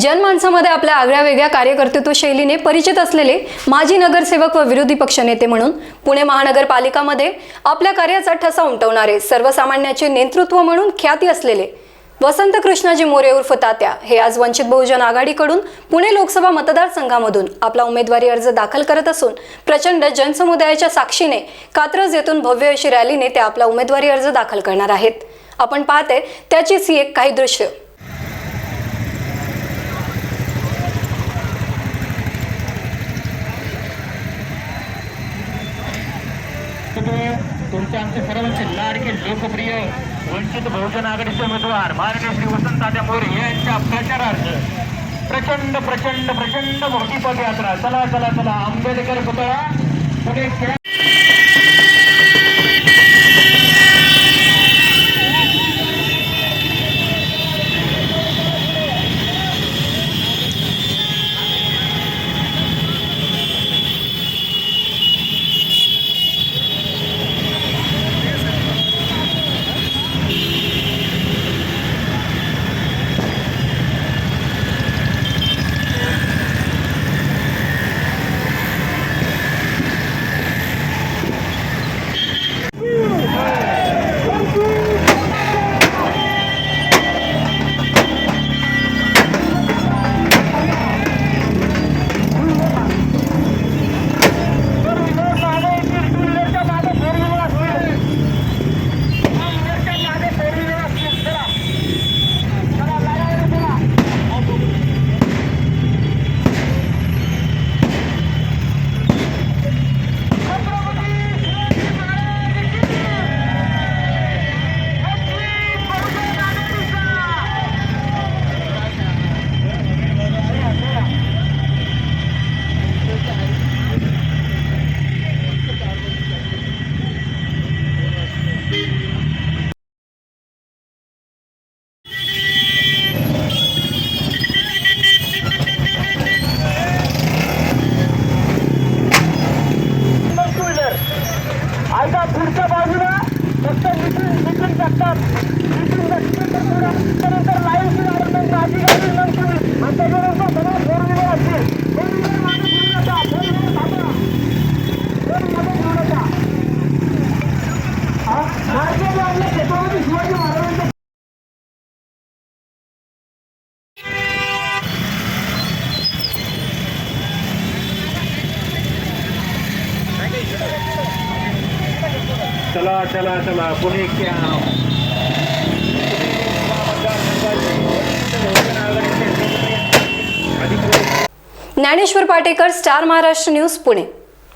जनमानसामध्ये आपल्या आगळ्या वेगळ्या कार्यकर्तृत्व शैलीने परिचित असलेले माजी नगरसेवक व विरोधी पक्षनेते म्हणून पुणे महानगरपालिकामध्ये आपल्या कार्याचा ठसा उमटवणारे सर्वसामान्याचे नेतृत्व म्हणून ख्याती असलेले वसंत कृष्णाजी मोरे उर्फ तात्या हे आज वंचित बहुजन आघाडीकडून पुणे लोकसभा मतदारसंघामधून आपला उमेदवारी अर्ज दाखल करत असून प्रचंड जनसमुदायाच्या साक्षीने कात्रज येथून भव्य अशी रॅलीने ते आपला उमेदवारी अर्ज दाखल करणार आहेत. आपण पाहते त्याचीच ही एक काही दृश्य. तुमच्या आमचे सर्वांचे लाडके लोकप्रिय वंचित बहुजन आघाडीचे उमेदवार माननीय श्री वसंतदादा मोरे यांच्या प्रचारार्थ प्रचंड प्रचंड प्रचंड मोठी पदयात्रा. चला चला चला आंबेडकर पुतळा पुणे नितीन नितीन लाईव्ह माझी गाडी नंतर चला चला चला पुणे क्या ज्ञानेश्वर पाटेकर स्टार महाराष्ट्र न्यूज पुणे.